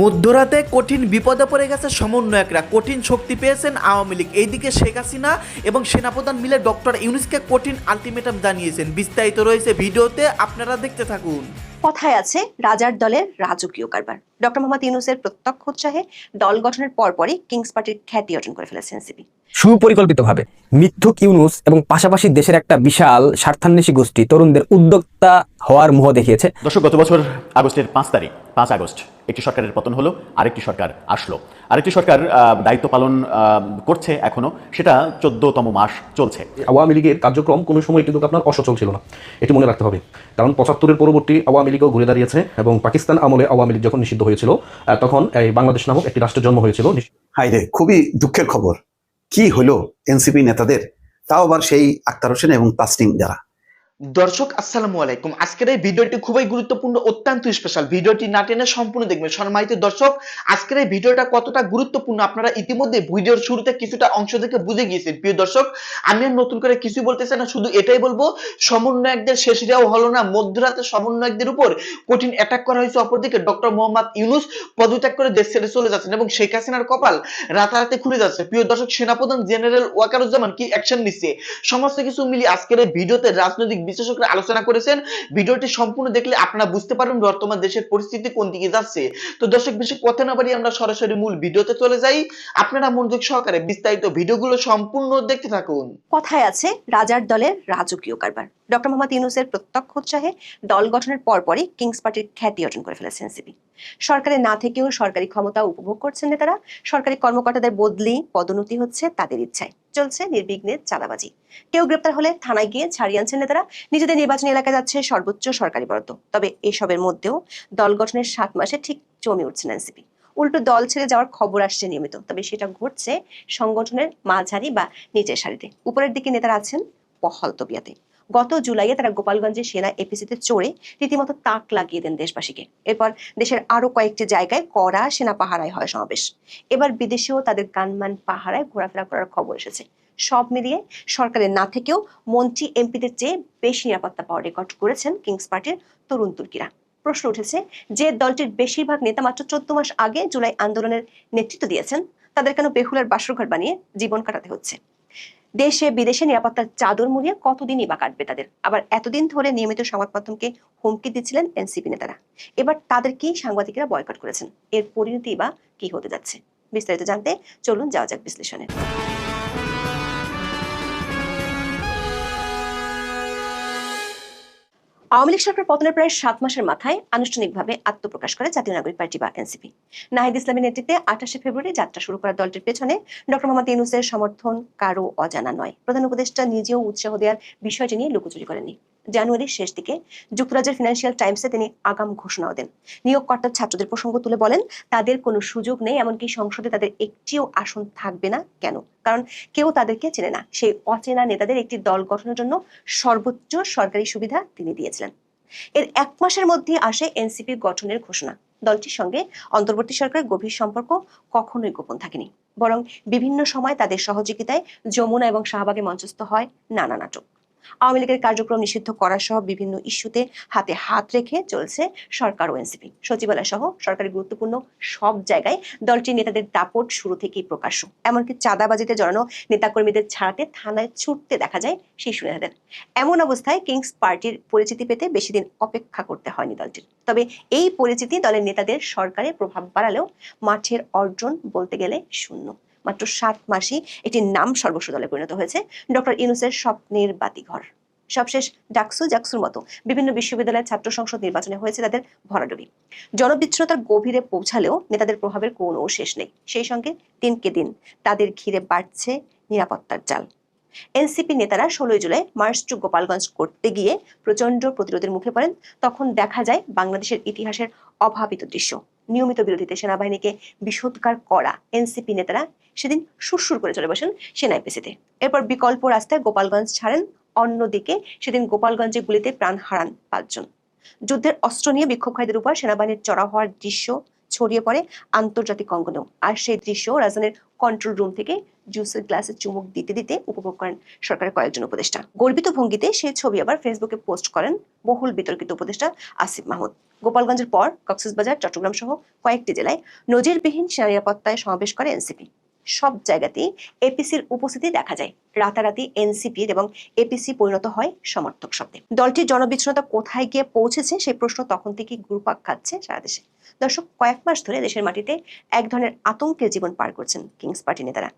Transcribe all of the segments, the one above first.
মধ্যরাতে কঠিন বিপদে পড়ে গেছে সমন্বয়করা। কঠিন শক্তি পেয়েছেন আওয়ামী লীগ। এইদিকে শেখ হাসিনা এবং সেনাপ্রধান মিলে ডক্টর ইউনুসকে কঠিন আলটিমেটাম জানিয়েছেন। বিস্তারিত রয়েছে ভিডিওতে, আপনারা দেখতে থাকুন। কথায় আছে, রাজার দলের রাজকীয় কারবার। ডক্টর মোহাম্মদ ইউনুসের প্রত্যক্ষ উৎসাহে দল গঠনের পরপরই কিংস পার্টির খ্যাতি অর্জন করে ফেলেছেন এনসিপি। সুপরিকল্পিতভাবে মিথ্যুক ইউনুস এবং পাশাপাশি দেশের একটা বিশাল স্বার্থান্বেষী গোষ্ঠী তরুণদের উদ্যোক্তা হওয়ার মোহ দেখিয়েছে। দর্শক গত বছর আগস্টের পাঁচ তারিখ পাঁচ আগস্ট একটি সরকারের পতন হলো আরেকটি সরকার আসলো। আরেকটি সরকার আহ, দায়িত্ব পালন আহ, করছে এখনও সেটা চোদ্দতম মাস চলছে। আওয়ামী লীগের কার্যক্রম কোনো সময় কিন্তু আপনার অসচল ছিল না। এটি মনে রাখতে হবে। কারণ পঁচাত্তরের পরবর্তী আওয়ামী লীগও ঘুরে দাঁড়িয়েছে এবং পাকিস্তান আমলে আওয়ামী লীগ যখন নিষিদ্ধ হয়েছিল তখন এই বাংলাদেশ নামক একটি রাষ্ট্রের জন্ম হয়েছিল। হাই রে খুবই দুঃখের খবর। কি হলো এনসিপি নেতাদের? তাও আবার সেই আক্তার হোসেন এবং তাসনিম যারা। দর্শক, আসসালামু আলাইকুম। আজকের এই ভিডিওটি খুবই গুরুত্বপূর্ণ, অত্যন্ত স্পেশাল ভিডিওটি না টেনে সম্পূর্ণ দেখবেন। সম্মানিত দর্শক, আজকের এই ভিডিওটা কতটা গুরুত্বপূর্ণ আপনারা ইতিমধ্যে ভিডিওর শুরুতে কিছুটা অংশ থেকে বুঝে গিয়েছেন। প্রিয় দর্শক, আমি আর নতুন করে কিছু বলতেছি না, শুধু এটাই বলব, সমন্বয়কদের শেষরাও হলো না। মধ্যরাতে সমন্বয়কদের উপর কঠিন অ্যাটাক করা হয়েছে। অপরদিকে ডক্টর মোহাম্মদ ইউনুস পদত্যাগ করে দেশ ছেড়ে চলে যাচ্ছেন এবং শেখ হাসিনার কপাল রাতারাতি খুলে যাচ্ছে। প্রিয় দর্শক, সেনাপ্রধান জেনারেল ওয়াকারুজ্জামান কি অ্যাকশন নিচ্ছে? সমস্ত কিছু মিলিয়ে আজকের এই ভিডিওতে রাজনৈতিক বিশেষজ্ঞরা আলোচনা করেছেন। ভিডিওটি সম্পূর্ণ দেখলে আপনারা বুঝতে পারবেন বর্তমান দেশের পরিস্থিতি কোন দিকে যাচ্ছে। তো দর্শক, বেশি কথা না বাড়িয়ে আমরা সরাসরি মূল ভিডিওতে চলে যাই। আপনারা মনোযোগ সহকারে বিস্তারিত ভিডিওগুলো সম্পূর্ণ দেখতে থাকুন। কথায় আছে, রাজার দলের রাজকীয় কারবার। ডক্টর মোহাম্মদ ইউনুসের প্রত্যক্ষ উৎসাহে দল গঠনের পরপরই কিংস পার্টির খ্যাতি অর্জন করে ফেলেছে এনসিপি। সরকারে না থেকেও সরকারি ক্ষমতা উপভোগ করছেন নেতারা। সরকারি কর্মকর্তাদের বদলি, পদোন্নতি হচ্ছে তাদের ইচ্ছায়। চলছে নির্বিঘ্নে চাঁদাবাজি। কেউ গ্রেপ্তার হলে থানায় গিয়ে ছাড়িয়ে আনছেন নেতারা। নিজেদের নির্বাচনী এলাকায় যাচ্ছে সর্বোচ্চ সরকারি বরাদ্দ। তবে এসবের মধ্যেও দল গঠনের সাত মাসে ঠিক জমে উঠছেন এনসিপি। উল্টো দল ছেড়ে যাওয়ার খবর আসছে নিয়মিত। তবে সেটা ঘটছে সংগঠনের মাঝারি বা নিচের সারিতে। উপরের দিকে নেতারা আছেন পহল তবিয়াতে। গত জুলাইয়ে তারা গোপালগঞ্জে সেনা এপিসিতে চড়ে রীতিমতো তাক লাগিয়ে দেন দেশবাসীকে। এরপর দেশের আরও কয়েকটি জায়গায় কড়া সেনা পাহারায় হয় সমাবেশ। এবার বিদেশেও তাদের গানমান পাহারায় ঘোরাফেরা করার খবর এসেছে। সব মিলিয়ে সরকারের না থেকেও মন্ত্রী, এমপিদের চেয়ে বেশি নিরাপত্তা পাওয়ার রেকর্ড করেছেন কিংস পার্টির তরুণ তুর্কিরা। প্রশ্ন উঠেছে যে দলটির বেশিরভাগ নেতা মাত্র চোদ্দ মাস আগে জুলাই আন্দোলনের নেতৃত্ব দিয়েছেন। তাদের কেন বেহুলার বাসরঘর বানিয়ে জীবন কাটাতে হচ্ছে? দেশে, বিদেশে নিরাপত্তার চাদর মুড়িয়ে কতদিনই বা কাটবে তাদের? আবার এতদিন ধরে নিয়মিত সংবাদ মাধ্যমকে হুমকি দিচ্ছিলেন এনসিপি নেতারা। এবার তাদেরকেই সাংবাদিকেরা বয়কট করেছেন? এর পরিণতি বা কি হতে যাচ্ছে? বিস্তারিত জানতে চলুন যাওয়া যাক বিশ্লেষণে। আওয়ামী লীগ সরকার পতনের প্রায় সাত মাসের মাথায় আনুষ্ঠানিকভাবে আত্মপ্রকাশ করে জাতীয় নাগরিক পার্টি বা এনসিপি। নাহিদ ইসলামের নেতৃত্বে আঠাশে ফেব্রুয়ারি যাত্রা শুরু করা দলটির পেছনে ডক্টর মোহাম্মদ ইউনুসের সমর্থন কারও অজানা নয়। প্রধান উপদেষ্টা নিজেও উৎসাহ দেওয়ার বিষয়টি নিয়ে লুকোচুরি করেননি। জানুয়ারির শেষ দিকে যুক্তরাজ্যের ফিনান্সিয়াল টাইমসে তিনি আগাম ঘোষণাও দেন। নিয়োগকর্তার ছাত্রদের প্রসঙ্গ তুলে বলেন, তাদের কোনো সুযোগ নেই, এমনকি সংসদে তাদের একটিও আসন থাকবে না কেন? কারণ কেউ তাদেরকে চেনে না। সেই অচেনা নেতাদের একটি দল গঠনের জন্য সর্বোচ্চ সরকারি সুবিধা তিনি দিয়েছিলেন। এর এক মাসের মধ্যে আসে এনসিপি গঠনের ঘোষণা। দলটির সঙ্গে অন্তর্বর্তী সরকারের গভীর সম্পর্ক কখনোই গোপন থাকেনি। বরং বিভিন্ন সময় তাদের সহযোগিতায় যমুনা এবং শাহবাগে মঞ্চস্থ হয় নানা নাটক। আওয়ামী লীগের কার্যক্রম নিষিদ্ধ করা সহ বিভিন্ন ইস্যুতে হাতে হাত রেখে চলছে সরকার ও এনসিপি। সচিবালয় সহ সরকারি গুরুত্বপূর্ণ সব জায়গায় দলটির নেতাদের দাপট শুরু থেকেই প্রকাশ্য। এমনকি চাঁদাবাজিতে জড়ানো নেতাকর্মীদের ছাড়াতে থানায় ছুটতে দেখা যায় শিশু নেতাদের। এমন অবস্থায় কিংস পার্টির পরিচিতি পেতে বেশি দিন অপেক্ষা করতে হয়নি দলটির। তবে এই পরিচিতি দলের নেতাদের সরকারে প্রভাব বাড়ালেও মাঠের অর্জন বলতে গেলে শূন্য। মাত্র সাত মাসই একটি নাম সর্বস্ব দলে পরিণত হয়েছে। ডক্টর ইউনুসের স্বপ্নের বাতিঘর। সবশেষ ডাকসু জাকসুর মতো বিভিন্ন বিশ্ববিদ্যালয়ের ছাত্র সংসদ নির্বাচনে হয়েছে তাদের ভরাডুবি। জনবিচ্ছিন্নতার গভীরে পৌঁছালেও নেতাদের প্রভাবের কোনো শেষ নেই। সেই সঙ্গে দিনকে দিন তাদের ঘিরে বাড়ছে নিরাপত্তার জাল। এনসিপি নেতারা ষোলোই জুলাই মার্চ টু গোপালগঞ্জ করতে গিয়ে প্রচণ্ড প্রতিরোধের মুখে পড়েন। তখন দেখা যায় বাংলাদেশের ইতিহাসের অভাবিত দৃশ্য। নিয়মিত বিরোধীতে সেনাবাহিনীকে বিষোদ্গার করা এনসিপি নেতারা সেদিন সুরসুর করে চলে বসেন সেনা এপিসিতে এরপর বিকল্প রাস্তায় গোপালগঞ্জ ছাড়েন, অন্যদিকে সেদিন গোপালগঞ্জে গুলিতে প্রাণ হারান পাঁচজন। যুদ্ধের অস্ত্র নিয়ে বিক্ষোভকারীদের উপর সেনাবাহিনীর চড়া হওয়ার দৃশ্য ছড়িয়ে পড়ে আন্তর্জাতিক অঙ্গনেও। আর সেই দৃশ্য রাজধানীর কন্ট্রোল রুম থেকে জুসের গ্লাসে চুমুক দিতে দিতে উপভোগ করেন সরকারের কয়েকজন উপদেষ্টা। গর্বিত ভঙ্গিতে সেই ছবি আবার ফেসবুকে পোস্ট করেন বহুল বিতর্কিত উপদেষ্টা আসিফ মাহমুদ। গোপালগঞ্জের পর কক্সবাজার, চট্টগ্রাম সহ কয়েকটি জেলায় নজিরবিহীন সেনা নিরাপত্তায় সমাবেশ করে এনসিপি। সব জায়গাতেই এপিসির উপস্থিতি দেখা যায়। রাতারাতি এনসিপির এবং এপিসি পরিণত হয় সমর্থক শব্দে। দলটির জনবিচ্ছিন্নতা কোথায় গিয়ে পৌঁছেছে সেই প্রশ্ন তখন থেকেই ঘুরপাক খাচ্ছে সারা দেশে। দর্শক, কয়েক মাস ধরে দেশের মাটিতে এক ধরনের আতঙ্কের জীবন পার করছেন কিংস পার্টি নেতারা।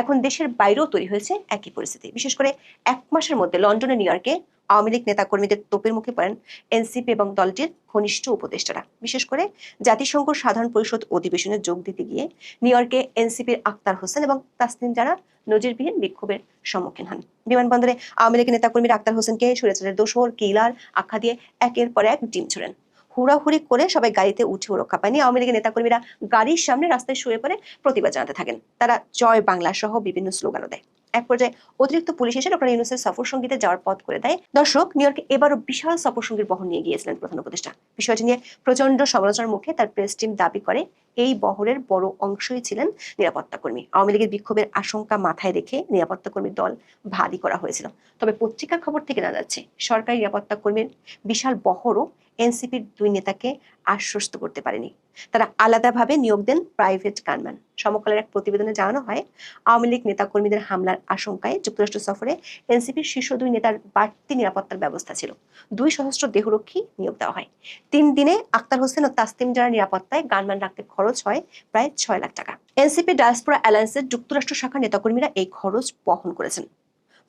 এখন দেশের বাইরেও তৈরি হয়েছে একই পরিস্থিতি। বিশেষ করে এক মাসের মধ্যে লন্ডনে, নিউ ইয়র্কে আওয়ামী লীগ নেতাকর্মীদের তোপের মুখে পড়েন এনসিপি এবং দলটির ঘনিষ্ঠ উপদেষ্টারা। বিশেষ করে জাতিসংঘ সাধারণ পরিষদ অধিবেশনে যোগ দিতে গিয়ে নিউ ইয়র্কে এনসিপির আক্তার হোসেন এবং তাসনিম যারা নজিরবিহীন বিক্ষোভের সম্মুখীন হন। বিমানবন্দরে আওয়ামী লীগের নেতাকর্মীরা আক্তার হোসেনকে সুরেচারের দোষর, কিলার, আখ্যা দিয়ে একের পর এক ডিম ছোড়েন। হুড়াহুড়ি করে সবাই গাড়িতে উঠে রক্ষা পায়নি আওয়ামী লীগের নেতাকর্মীরা। গাড়ির সামনে রাস্তায় শুয়ে পড়ে প্রতিবাদ জানাতে থাকেন। তারা জয় বাংলা সহ বিভিন্ন স্লোগানও দেয়। এক পর্যায়ে অতিরিক্ত পুলিশ এসে ডক্টর ইউনুসের সফর সঙ্গীতে যাওয়ার পথ করে দেয়। দর্শক, নিউ ইয়র্কে এবারও বিশাল সফর সঙ্গীর বহন নিয়ে গিয়েছিলেন প্রধান উপদেষ্টা। বিষয়টি নিয়ে প্রচণ্ড সমালোচনার মুখে তার প্রেস টিম দাবি করে, এই বহরের বড় অংশই ছিলেন নিরাপত্তা কর্মী। আওয়ামী লীগের বিক্ষোভের আশঙ্কা মাথায় রেখে নিরাপত্তা কর্মীর দল ভারী করা হয়েছিল। তবে পত্রিকার খবর থেকে জানা যাচ্ছে, সরকারি নিরাপত্তা কর্মীর বিশাল বহরও এনসিপির দুই নেতাকে আশ্বস্ত করতে পারেনি। তারা আলাদাভাবে নিয়োগ দেন প্রাইভেট গানম্যান সমকালের এক প্রতিবেদনে জানানো হয়, আওয়ামী লীগ নেতাকর্মীদের হামলার আশঙ্কায় যুক্তরাষ্ট্র সফরে এনসিপির শীর্ষ দুই নেতার বাড়তি নিরাপত্তার ব্যবস্থা ছিল। দুই সহস্র দেহরক্ষী নিয়োগ দেওয়া হয়। তিন দিনে আক্তার হোসেন ও তাসতিম যারা নিরাপত্তায় গানম্যান রাখতে খরচ হয় প্রায় ছয় লাখ টাকা। এনসিপি ডায়াসপোরা অ্যালায়েন্সের যুক্তরাষ্ট্র শাখার নেতাকর্মীরা এই খরচ বহন করেছেন।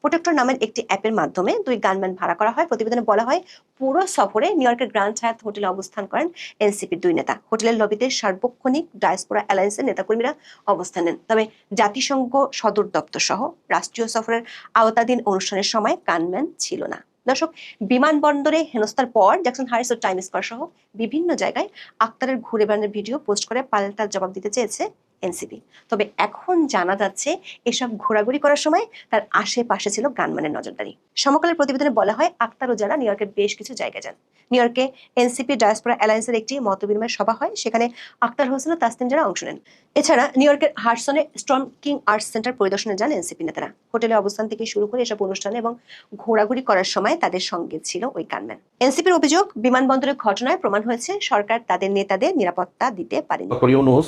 প্রোটেক্টর নামের একটি অ্যাপের মাধ্যমে দুই গানম্যান ভাড়া করা হয়। প্রতিবেদনে বলা হয়, পুরো সফরে নিউ ইয়র্কের গ্র্যান্ড হায়াত হোটেলে অবস্থান করেন এনসিপির দুই নেতা। হোটেলের লবিতে সার্বক্ষণিক ডায়াসপোরা অ্যালায়েন্সের নেতাকর্মীরা অবস্থান নেন। তবে জাতিসংঘ সদর দপ্তর সহ রাষ্ট্রীয় সফরের আওতাধীন অনুষ্ঠানের সময় গানম্যান ছিল না। দর্শক, বিমানবন্দরে হেনস্থার পর জ্যাকসন হারিস ও টাইম স্কোয়ার সহ বিভিন্ন জায়গায় আক্তারের ঘুরে বেড়ানোর ভিডিও পোস্ট করে পাল্টার জবাব দিতে চেয়েছে এনসিপি। তবে এখন জানা যাচ্ছে এসব ঘোরাঘুরি করার সময় তার আশেপাশে ছিল গানম্যানের নজরদারি। সমকালের প্রতিবেদনে বলা হয়, আক্তার ও যারা নিউ বেশ কিছু জায়গায় যান। নিউ ইয়র্কে এনসিপি ডায়াসপোরা অ্যালায়েন্সের একটি মতবিনিময় সভা হয়, সেখানে আক্তার হোসেন ও তাসতিম যারা অংশ নেন। এছাড়া নিউ ইয়র্কের হার্সনে স্টর্ম কিং আর্টস সেন্টার পরিদর্শনে যান এনসিপি নেতারা। হোটেলে অবস্থান থেকে শুরু করে এসব অনুষ্ঠানে এবং ঘোরাঘুরি করার সময় তাদের সঙ্গে ছিল ওই গানম্যান। এনসিপির অভিযোগ, বিমানবন্দরের ঘটনায় প্রমাণ হয়েছে, সরকার তাদের নেতাদের নিরাপত্তা দিতে পারেনি।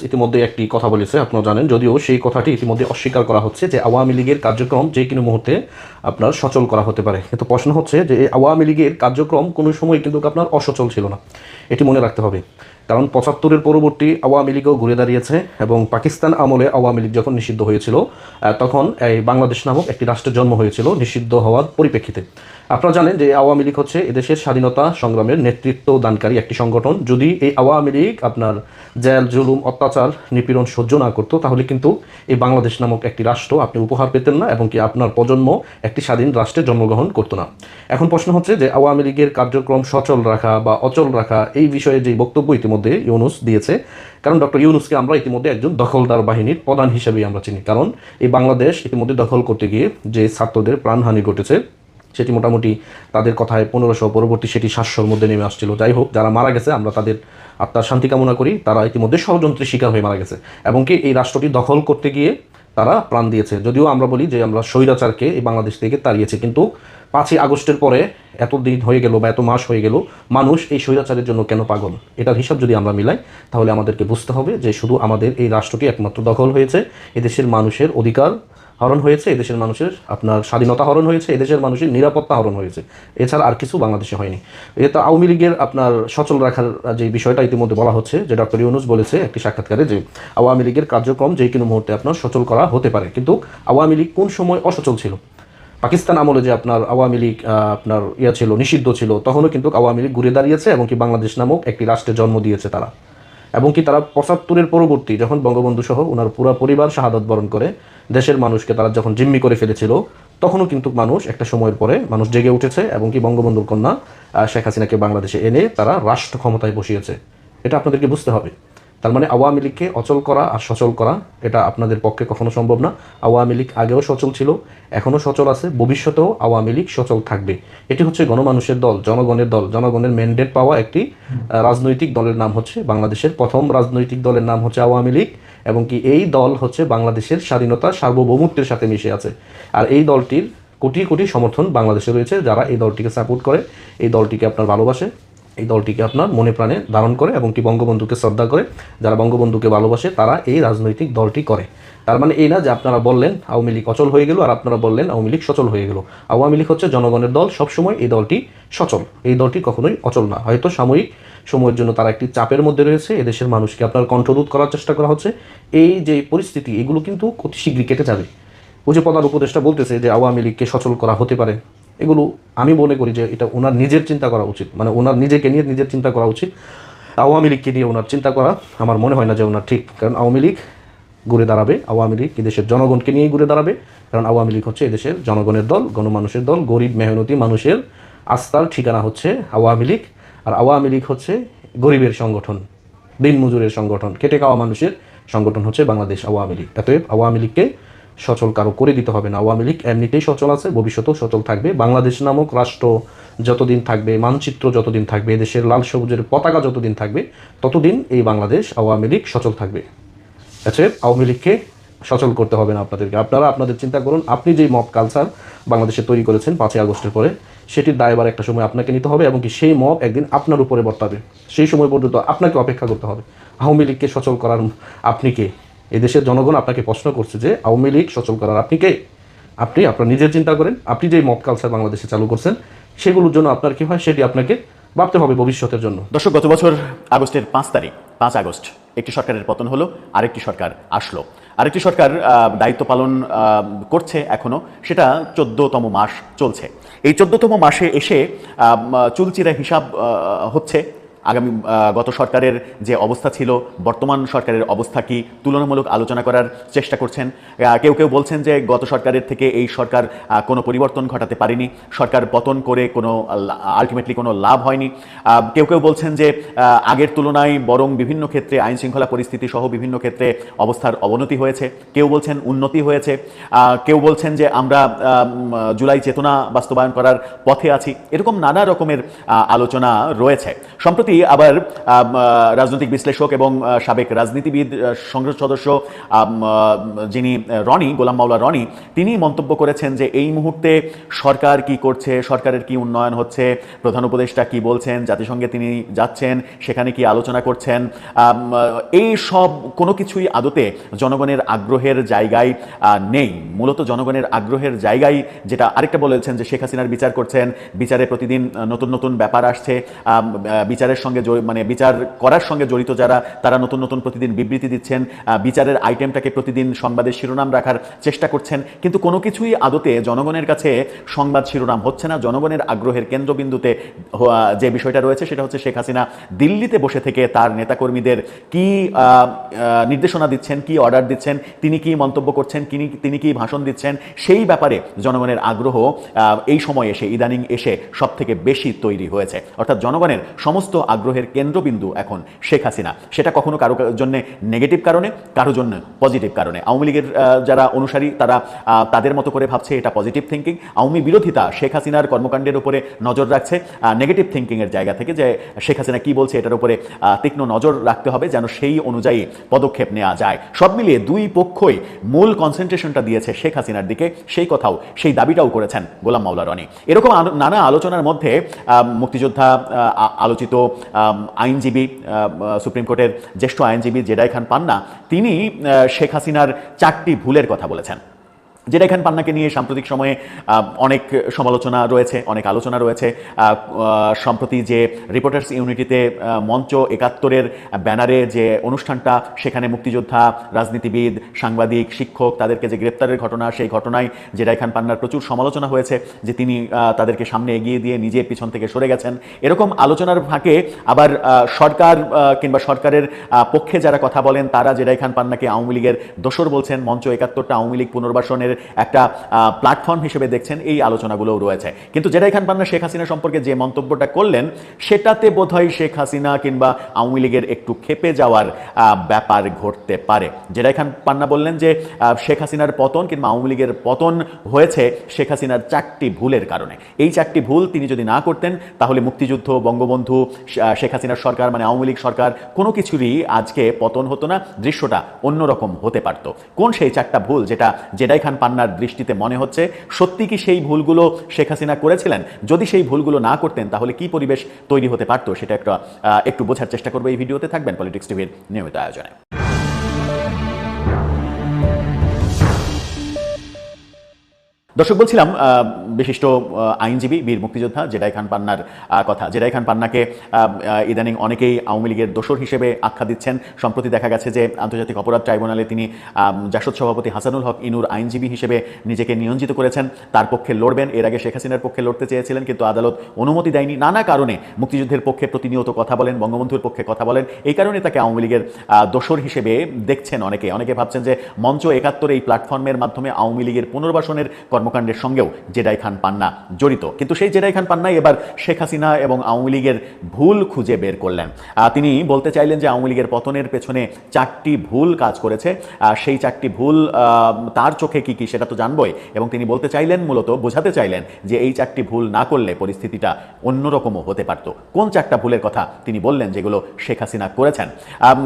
ইতিমধ্যে একটি কথা বলেছে, আপনারা জানেন, যদিও সেই কথাটি ইতিমধ্যে অস্বীকার করা হচ্ছে যে আওয়ামী লীগের কার্যক্রম যে কোনো মুহূর্তে আপনার সচল করা হতে পারে। কিন্তু প্রশ্ন হচ্ছে যে আওয়ামী লীগের কার্যক্রম কোনো সময় কিন্তু আপনার অসচল ছিল না। এটি মনে রাখতে হবে। কারণ পঁচাত্তরের পরবর্তী আওয়ামী লীগও ঘুরে দাঁড়িয়েছে এবং পাকিস্তান আমলে আওয়ামী লীগ যখন নিষিদ্ধ হয়েছিল তখন এই বাংলাদেশ নামক একটি রাষ্ট্রের জন্ম হয়েছিল নিষিদ্ধ হওয়ার পরিপ্রেক্ষিতে। আপনারা জানেন যে আওয়ামী লীগ হচ্ছে এদেশের স্বাধীনতা সংগ্রামের নেতৃত্ব দানকারী একটি সংগঠন। যদি এই আওয়ামী লীগ আপনার জেল, জুলুম, অত্যাচার, নিপীড়ন সহ্য না করতো, তাহলে কিন্তু এই বাংলাদেশ নামক একটি রাষ্ট্র আপনি উপহার পেতেন না, এবং কি আপনার প্রজন্ম একটি স্বাধীন রাষ্ট্রে জন্মগ্রহণ করতো না। এখন প্রশ্ন হচ্ছে যে আওয়ামী লীগের কার্যক্রম সচল রাখা বা অচল রাখা এই বিষয়ে যে বক্তব্য ইতিমধ্যে ইউনুস দিয়েছে, কারণ ডক্টর ইউনুসকে আমরা ইতিমধ্যে একজন দখলদার বাহিনীর প্রধান হিসেবেই আমরা চিনি। কারণ এই বাংলাদেশ ইতিমধ্যে দখল করতে গিয়ে যে ছাত্রদের প্রাণহানি ঘটেছে, সেটি মোটামুটি তাদের কথায় পনেরোশো পরবর্তী সেটি সাতশোর মধ্যে নেমে আসছিল। যাই হোক, যারা মারা গেছে, আমরা তাদের আত্মার শান্তি কামনা করি, তারা ইতিমধ্যে ষড়যন্ত্রের শিকার হয়ে মারা গেছে। এবং কি এই রাষ্ট্রটি দখল করতে গিয়ে তারা প্রাণ দিয়েছে। যদিও আমরা বলি যে আমরা স্বৈরাচারকে এই বাংলাদেশ থেকে তাড়িয়েছি, কিন্তু পাঁচই আগস্টের পরে এত দিন হয়ে গেল বা এত মাস হয়ে গেল, মানুষ এই স্বৈরাচারের জন্য কেন পাগল? এটার হিসাব যদি আমরা মিলাই, তাহলে আমাদেরকে বুঝতে হবে যে শুধু আমাদের এই রাষ্ট্রটি একমাত্র দখল হয়েছে, এদেশের মানুষের অধিকার হরণ হয়েছে এদেশের মানুষের, আপনার স্বাধীনতা হরণ হয়েছে এদেশের মানুষের, নিরাপত্তা হরণ হয়েছে। এছাড়া আর কিছু বাংলাদেশে হয়নি। এটা আওয়ামী লীগের আপনার সচল রাখার যে বিষয়টা ইতিমধ্যে বলা হচ্ছে, যে ডক্টর ইউনুস বলেছে একটি সাক্ষাৎকারে যে আওয়ামী লীগের কার্যক্রম যে কোনো মুহূর্তে আপনার সচল করা হতে পারে। কিন্তু আওয়ামী লীগ কোন সময় অসচল ছিল? পাকিস্তান আমলে যে আপনার আওয়ামী লীগ আপনার ইয়া ছিল, নিষিদ্ধ ছিল, তখনও কিন্তু আওয়ামী লীগ ঘুরে দাঁড়িয়েছে এবং কি বাংলাদেশ নামক একটি রাষ্ট্রের জন্ম দিয়েছে তারা। এবং কি তারা পঁচাত্তরের পরবর্তী যখন বঙ্গবন্ধু সহ ওনার পুরা পরিবার শাহাদত বরণ করে, দেশের মানুষকে তারা যখন জিম্মি করে ফেলেছিল, তখনও কিন্তু মানুষ একটা সময়ের পরে মানুষ জেগে উঠেছে এবং কি বঙ্গবন্ধুর কন্যা শেখ হাসিনাকে বাংলাদেশে এনে তারা রাষ্ট্র ক্ষমতায় বসিয়েছে। এটা আপনাদেরকে বুঝতে হবে। তার মানে আওয়ামী লীগকে অচল করা আর সচল করা, এটা আপনাদের পক্ষে কখনো সম্ভব না। আওয়ামী লীগ আগেও সচল ছিল এখনও সচল আছে, ভবিষ্যতেও আওয়ামী লীগ সচল থাকবে। এটি হচ্ছে গণমানুষের দল, জনগণের দল। জনগণের ম্যান্ডেট পাওয়া একটি রাজনৈতিক দলের নাম হচ্ছে বাংলাদেশের প্রথম রাজনৈতিক দলের নাম হচ্ছে আওয়ামী লীগ, এবং কি এই দল হচ্ছে বাংলাদেশের স্বাধীনতা সার্বভৌমত্বের সাথে মিশে আছে। আর এই দলটির কোটি কোটি সমর্থন বাংলাদেশে রয়েছে, যারা এই দলটিকে সাপোর্ট করে, এই দলটিকে আপনার ভালোবাসে। এই দলটিকে আপনার মনে প্রাণে ধারণ করে এবং কি বঙ্গবন্ধুকে শ্রদ্ধা করে, যারা বঙ্গবন্ধুকে ভালোবাসে তারা এই রাজনৈতিক দলটি করে। তার মানে এই না যে আপনারা বললেন আওয়ামী লীগ অচল হয়ে গেল আর আপনারা বললেন আওয়ামী লীগ সচল হয়ে গেল। আওয়ামী লীগ হচ্ছে জনগণের দল, সবসময় এই দলটি সচল। এই দলটি কখনোই অচল না। হয়তো সাময়িক সময়ের জন্য তারা একটি চাপের মধ্যে রয়েছে, এদেশের মানুষকে আপনার কণ্ঠরোধ করার চেষ্টা করা হচ্ছে। এই যে পরিস্থিতি, এগুলো কিন্তু অতি শীঘ্রই কেটে যাবে। ওই যে প্রধান উপদেষ্টা বলতেছে যে আওয়ামী লীগকে সচল করা হতে পারে। এগুলো আমি মনে করি যে এটা ওনার নিজের চিন্তা করা উচিত। মানে ওনার নিজেকে নিয়ে নিজের চিন্তা করা উচিত। আওয়ামী লীগকে নিয়ে ওনার চিন্তা করা আমার মনে হয় না যে ওনার ঠিক। কারণ আওয়ামী লীগ ঘুরে দাঁড়াবে। আওয়ামী লীগ এদেশের জনগণকে নিয়েই ঘুরে দাঁড়াবে। কারণ আওয়ামী লীগ হচ্ছে এদেশের জনগণের দল, গণমানুষের দল, গরিব, মেহনতি মানুষের আস্থার ঠিকানা হচ্ছে আওয়ামী লীগ। আর আওয়ামী লীগ হচ্ছে গরিবের সংগঠন, দিনমজুরের সংগঠন খেটে খাওয়া মানুষের সংগঠন হচ্ছে বাংলাদেশ আওয়ামী লীগ। অতএব আওয়ামী লীগকে সচল কারও করে দিতে হবে না। আওয়ামী লীগ এমনিতেই সচল আছে, ভবিষ্যতেও সচল থাকবে। বাংলাদেশ নামক রাষ্ট্র যতদিন থাকবে, মানচিত্র যতদিন থাকবে, দেশের লাল সবুজের পতাকা যতদিন থাকবে, ততদিন এই বাংলাদেশ আওয়ামী লীগ সচল থাকবে। অতএব আওয়ামী লীগকে সচল করতে হবে না আপনাদেরকে। আপনারা আপনাদের চিন্তা করুন, আপনি যেই মব কালচার বাংলাদেশে তৈরি করেছেন পাঁচই আগস্টের পরে, সেটির দায়বার একটা সময় আপনাকে নিতে হবে এবং কি সেই মব একদিন আপনার উপরে বর্তাবে। সেই সময় পর্যন্ত আপনাকে অপেক্ষা করতে হবে। আওয়ামী লীগকে সচল করার আপনি কে? এদেশের জনগণ আপনাকে প্রশ্ন করছে যে আওয়ামী লীগ সচল করার আপনি কে? আপনি আপনার নিজের চিন্তা করেন, আপনি যেই মব কালচার বাংলাদেশে চালু করছেন, সেগুলোর জন্য আপনার কি হয়? সেটি আপনাকে ভাবতে হবে ভবিষ্যতের জন্য। দর্শক, গত বছর আগস্টের পাঁচ তারিখ, পাঁচ আগস্ট, একটি সরকারের পতন হলো, আরেকটি সরকার আসলো। আরেকটি সরকার দায়িত্ব পালন করছে এখনও, সেটা চোদ্দতম মাস চলছে। এই চোদ্দতম মাসে এসে চুলচিরা হিসাব হচ্ছে আগামী গত সরকারের যে অবস্থা ছিল, বর্তমান সরকারের অবস্থা কি তুলনামূলক আলোচনা করার চেষ্টা করছেন? কেউ কেউ বলছেন যে গত সরকারের থেকে এই সরকার কোনো পরিবর্তন ঘটাতে পারেনি, সরকার পতন করে কোনো আলটিমেটলি কোনো লাভ হয়নি। কেউ কেউ বলছেন যে আগের তুলনায় বরং বিভিন্ন ক্ষেত্রে আইন শৃঙ্খলা পরিস্থিতি সহ বিভিন্ন ক্ষেত্রে অবস্থার অবনতি হয়েছে। কেউ বলছেন উন্নতি হয়েছে। কেউ বলছেন যে আমরা জুলাই চেতনা বাস্তবায়ন করার পথে আছি। এরকম নানা রকমের আলোচনা রয়েছে। সম্প্রতি আবার রাজনৈতিক বিশ্লেষক এবং সাবেক রাজনীতিবিদ সংসদ সদস্য যিনি রনি, গোলাম মাওলা রনি, তিনি মন্তব্য করেছেন যে এই মুহূর্তে সরকার কি করছে, সরকারের কি উন্নয়ন হচ্ছে, প্রধান উপদেষ্টা কি বলছেন, জাতিসংঘে তিনি যাচ্ছেন, সেখানে কি আলোচনা করছেন এই সব কোনো কিছুই আদতে জনগণের আগ্রহের জায়গায় নেই। মূলত জনগণের আগ্রহের জায়গায় যেটা আরেকটা বলেছেন যে শেখ হাসিনার বিচার করছেন, বিচারে প্রতিদিন নতুন নতুন ব্যাপার আসছে বিচারের সঙ্গে মানে বিচার করার সঙ্গে জড়িত যারা, তারা নতুন নতুন প্রতিদিন বিবৃতি দিচ্ছেন বিচারের আইটেমটাকে প্রতিদিন সংবাদের শিরোনাম রাখার চেষ্টা করছেন। কিন্তু কোনো কিছুই আদতে জনগণের কাছে সংবাদ শিরোনাম হচ্ছে না। জনগণের আগ্রহের কেন্দ্রবিন্দুতে যে বিষয়টা রয়েছে সেটা হচ্ছে শেখ হাসিনা দিল্লিতে বসে থেকে তার নেতাকর্মীদের কি নির্দেশনা দিচ্ছেন, কি অর্ডার দিচ্ছেন, তিনি কি মন্তব্য করছেন তিনি তিনি কি ভাষণ দিচ্ছেন, সেই ব্যাপারে জনগণের আগ্রহ এই সময় এসে, ইদানিং এসে সব থেকে বেশি তৈরি হয়েছে। অর্থাৎ জনগণের সমস্ত আগ্রহের কেন্দ্রবিন্দু এখন শেখ হাসিনা। সেটা কখনো কারও জন্য নেগেটিভ কারণে, কারও জন্য পজিটিভ কারণে। আওয়ামী লীগের যারা অনুসারী, তারা তাদের মতো করে ভাবছে এটা পজিটিভ থিঙ্কিং আওয়ামী বিরোধিতা শেখ হাসিনার কর্মকাণ্ডের উপরে নজর রাখছে নেগেটিভ থিঙ্কিংয়ের জায়গা থেকে যে শেখ হাসিনা কী বলছে এটার উপরে তীক্ষ্ণ নজর রাখতে হবে যেন সেই অনুযায়ী পদক্ষেপ নেওয়া যায়। সব মিলিয়ে দুই পক্ষই মূল কনসেন্ট্রেশনটা দিয়েছে শেখ হাসিনার দিকে, সেই কথাও, সেই দাবিটাও করেছেন গোলাম মাওলা রনি। এরকম নানা আলোচনার মধ্যে মুক্তিযোদ্ধা আলোচিত আইনজীবী সুপ্রিম কোর্টের জ্যেষ্ঠ আইনজীবী জেডাই খান পান্না, তিনি শেখ হাসিনার চারটি ভুলের কথা বলেছেন। যেটা এখান পান্নাকে নিয়ে সাম্প্রতিক সময়ে অনেক সমালোচনা রয়েছে, অনেক আলোচনা রয়েছে। সম্প্রতি যে রিপোর্টার্স ইউনিটিতে মঞ্চ একাত্তরের ব্যানারে যে অনুষ্ঠানটা, সেখানে মুক্তিযোদ্ধা, রাজনীতিবিদ, সাংবাদিক, শিক্ষক তাদেরকে যে গ্রেপ্তারের ঘটনা, সেই ঘটনায় এখান পান্নার প্রচুর সমালোচনা হয়েছে যে তিনি তাদেরকে সামনে এগিয়ে দিয়ে নিজে পিছন থেকে সরে গেছেন। এরকম আলোচনার ফাঁকে আবার সরকার কিংবা সরকারের পক্ষে যারা কথা বলেন, তারা জেডাই খান পান্নাকে আওয়ামী লীগের দোসর বলছেন। মঞ্চ একাত্তরটা আওয়ামী লীগ পুনর্বাসনের একটা প্ল্যাটফর্ম হিসেবে দেখছেন, এই আলোচনাগুলোও রয়েছে। কিন্তু জেরাই খান পান্না শেখ হাসিনা সম্পর্কে যে মন্তব্যটা করলেন, সেটাতে বোধহয় শেখ হাসিনা কিংবা আওয়ামী লীগের একটু খেপে যাওয়ার ব্যাপার ঘটতে পারে। জেরাই খান পান্না বললেন যে শেখ হাসিনার পতন কিংবা আওয়ামী লীগের পতন হয়েছে শেখ হাসিনার চারটি ভুলের কারণে। এই চারটি ভুল তিনি যদি না করতেন, তাহলে মুক্তিযুদ্ধ, বঙ্গবন্ধু শেখ হাসিনার সরকার মানে আওয়ামী লীগ সরকার, কোনো কিছুরই আজকে পতন হতো না, দৃশ্যটা অন্যরকম হতে পারত। কোন সেই চারটা ভুল যেটা জেডাই খান পান্নার দৃষ্টিতে মনে হচ্ছে, সত্যি কি সেই ভুলগুলো শেখ হাসিনা করেছিলেন? যদি সেই ভুলগুলো না করতেন, তাহলে কি পরিবেশ তৈরি হতে পারতো? সেটা একটা একটু বোঝার চেষ্টা করব এই ভিডিওতে। থাকবেন পলিটিক্স টিভির নিয়মিত আয়োজনে। দর্শক, বলছিলাম বিশিষ্ট আইনজীবী বীর মুক্তিযোদ্ধা জেডাই খান পান্নার কথা। জেডাই খান পান্নাকে ইদানিং অনেকেই আওয়ামী লীগের দোসর হিসেবে আখ্যা দিচ্ছেন। সম্প্রতি দেখা গেছে যে আন্তর্জাতিক অপরাধ ট্রাইব্যুনালে তিনি জাসদ সভাপতি হাসানুল হক ইনুর আইনজীবী হিসেবে নিজেকে নিয়োজিত করেছেন। তার পক্ষে লড়বেন। এর আগে শেখ হাসিনার পক্ষে লড়তে চেয়েছিলেন, কিন্তু আদালত অনুমতি দেয়নি। নানা কারণে মুক্তিযুদ্ধের পক্ষে প্রতিনিয়ত কথা বলেন, বঙ্গবন্ধুর পক্ষে কথা বলেন। এই কারণে তাকে আওয়ামী লীগের দোসর হিসেবে দেখছেন অনেকে। অনেকে ভাবছেন যে মঞ্চ একাত্তর এই প্ল্যাটফর্মের মাধ্যমে আওয়ামী লীগের পুনর্বাসনের কর্মকাণ্ডের সঙ্গেও জেডাই খান পান্না জড়িত। কিন্তু সেই জেডাই খান পান্নাই এবার শেখ হাসিনা এবং আওয়ামী লীগের ভুল খুঁজে বের করলেন। তিনি বলতে চাইলেন যে আওয়ামী লীগের পতনের পেছনে চারটি ভুল কাজ করেছে। সেই চারটি ভুল তার চোখে কি কি সেটা তো জানবই। এবং তিনি বলতে চাইলেন, মূলত বোঝাতে চাইলেন যে এই চারটি ভুল না করলে পরিস্থিতিটা অন্যরকমও হতে পারত। কোন চারটা ভুলের কথা তিনি বললেন যেগুলো শেখ হাসিনা করেছেন?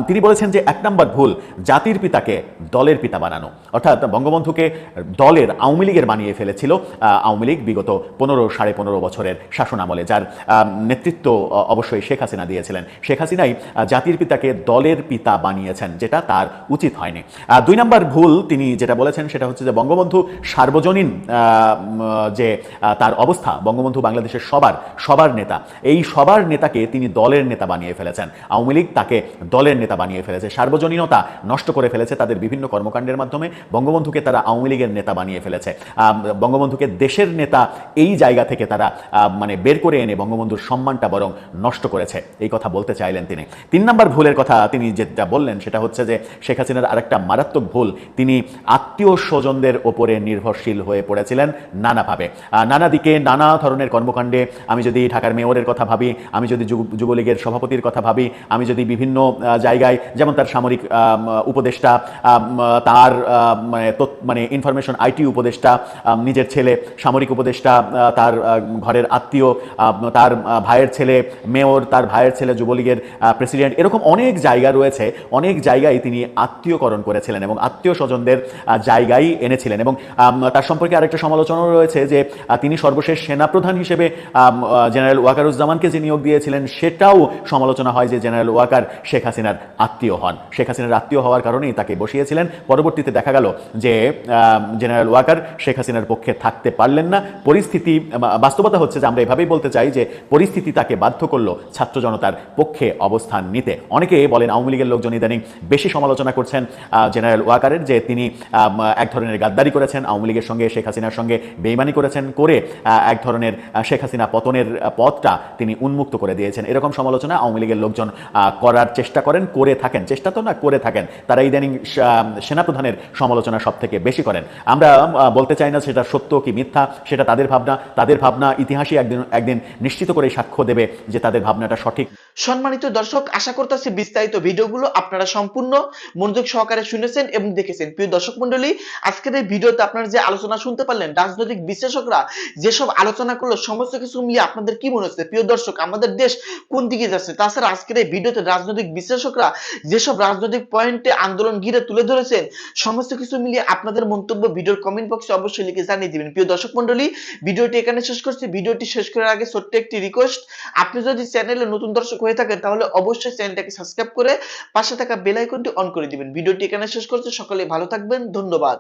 তিনি বলেছেন যে এক নম্বর ভুল জাতির পিতাকে দলের পিতা বানানো। অর্থাৎ বঙ্গবন্ধুকে দলের, আওয়ামী লীগের বানিয়ে ফেলেছিল আওয়ামী লীগ বিগত পনেরো, সাড়ে পনেরো বছরের শাসনামলে, যার নেতৃত্ব অবশ্যই শেখ হাসিনা দিয়েছিলেন। শেখ হাসিনাই জাতির পিতাকে দলের পিতা বানিয়েছেন, যেটা তার উচিত হয়নি। দুই নম্বর ভুল তিনি যেটা বলেছেন সেটা হচ্ছে যে বঙ্গবন্ধু সার্বজনীন যে তার অবস্থা, বঙ্গবন্ধু বাংলাদেশের সবার সবার নেতা, এই সবার নেতাকে তিনি দলের নেতা বানিয়ে ফেলেছেন। আওয়ামী লীগ তাকে দলের নেতা বানিয়ে ফেলেছে। সার্বজনীনতা নষ্ট করে ফেলেছে তাদের বিভিন্ন কর্মকাণ্ডের মাধ্যমে। বঙ্গবন্ধুকে তারা আওয়ামী লীগের নেতা বানিয়ে ফেলেছে। বঙ্গবন্ধুকে দেশের নেতা এই জায়গা থেকে তারা মানে বের করে এনে বঙ্গবন্ধুর সম্মানটা বরং নষ্ট করেছে। এই কথা বলতে চাইলেন তিনি। তিন নম্বর ভুলের কথা তিনি যেটা বললেন সেটা হচ্ছে যে শেখ হাসিনার আরেকটা মারাত্মক ভুল, তিনি আত্মীয় স্বজনদের ওপরে নির্ভরশীল হয়ে পড়েছিলেন নানাভাবে। নানা দিকে নানা ধরনের কর্মকাণ্ডে, আমি যদি ঢাকার মেয়রের কথা ভাবি, আমি যদি যুব- যুবলীগের সভাপতির কথা ভাবি, আমি যদি বিভিন্ন জায়গায়, যেমন তার সামরিক উপদেষ্টা তার মানে মানে ইনফরমেশন আইটি উপদেষ্টা নিজের ছেলে, সামরিক উপদেষ্টা তার ঘরের আত্মীয় তার ভাইয়ের ছেলে, মেয়র, তার ভাইয়ের ছেলে, যুবলীগের প্রেসিডেন্ট, এরকম অনেক জায়গা রয়েছে, অনেক জায়গায় তিনি আত্মীয়করণ করেছিলেন এবং আত্মীয় স্বজনদের জায়গায় এনেছিলেন এবং তার সম্পর্কে আরেকটা সমালোচনাও রয়েছে যে তিনি সর্বশেষ সেনাপ্রধান হিসেবে জেনারেল ওয়াকারুজ্জামানকে যে নিয়োগ দিয়েছিলেন, সেটাও সমালোচনা হয় যে, জেনারেল ওয়াকার শেখ হাসিনার আত্মীয় হন। শেখ হাসিনার আত্মীয় হওয়ার কারণেই তাকে বসিয়েছিলেন। পরবর্তীতে দেখা গেল যে জেনারেল ওয়াকার শেখ হাসিনার পক্ষে থাকতে পারলেন না। পরিস্থিতি বাস্তবতা হচ্ছে যে আমরা এভাবেই বলতে চাই যে পরিস্থিতি তাকে বাধ্য করল ছাত্র জনতার পক্ষে অবস্থান নিতে। অনেকে বলেন আওয়ামী লীগের লোকজন ইদানিং বেশি সমালোচনা করছেন জেনারেল ওয়াকারের যে তিনি এক ধরনের গাদ্দারি করেছেন, আওয়ামী লীগের সঙ্গে, শেখ হাসিনার সঙ্গে বেইমানি করেছেন করে এক ধরনের শেখ হাসিনা পতনের পথটা তিনি উন্মুক্ত করে দিয়েছেন। এরকম সমালোচনা আওয়ামী লীগের লোকজন করার চেষ্টা করেন, করে থাকেন। চেষ্টা তো না, করে থাকেন। তারা ইদানিং সেনাপ্রধানের সমালোচনা সব থেকে বেশি করেন। আমরা বলতে চাই না সেটা সত্য কি মিথ্যা, সেটা তাদের ভাবনা তাদের ভাবনা ইতিহাসই একদিন একদিন নিশ্চিত করে সাক্ষ্য দেবে যে তাদের ভাবনাটা সঠিক। সম্মানিত দর্শক, আশা করতেছি বিস্তারিত ভিডিওগুলো আপনারা সম্পূর্ণ মনোযোগ সহকারে শুনেছেন এবং দেখেছেন। প্রিয় দর্শক মন্ডলী আজকের এই ভিডিওতে আপনারা যে আলোচনা শুনতে পারলেন, রাজনৈতিক বিশ্লেষকরা যেসব আলোচনা করল, সমস্ত কিছু মিলিয়ে আপনাদের কি মনে হচ্ছে? প্রিয় দর্শক, আমাদের দেশ কোন দিকে যাচ্ছে? তাছাড়া আজকের এই ভিডিওতে রাজনৈতিক বিশ্লেষকরা যেসব রাজনৈতিক পয়েন্টে আন্দোলন ঘিরে তুলে ধরেছেন, সমস্ত কিছু মিলিয়ে আপনাদের মন্তব্য ভিডিওর কমেন্ট বক্সে অবশ্যই লিখে জানিয়ে দিবেন। প্রিয় দর্শক মন্ডলী, ভিডিওটি এখানে শেষ করছি। ভিডিওটি শেষ করার আগে ছোট্ট একটি রিকোয়েস্ট আপনি যদি চ্যানেলে নতুন দর্শক হয়ে থাকেন, তাহলে অবশ্যই চ্যানেলটাকে সাবস্ক্রাইব করে পাশে থাকা বেল আইকনটি অন করে দিবেন। ভিডিওটি এখানে শেষ করছি। সকলে ভালো থাকবেন। ধন্যবাদ।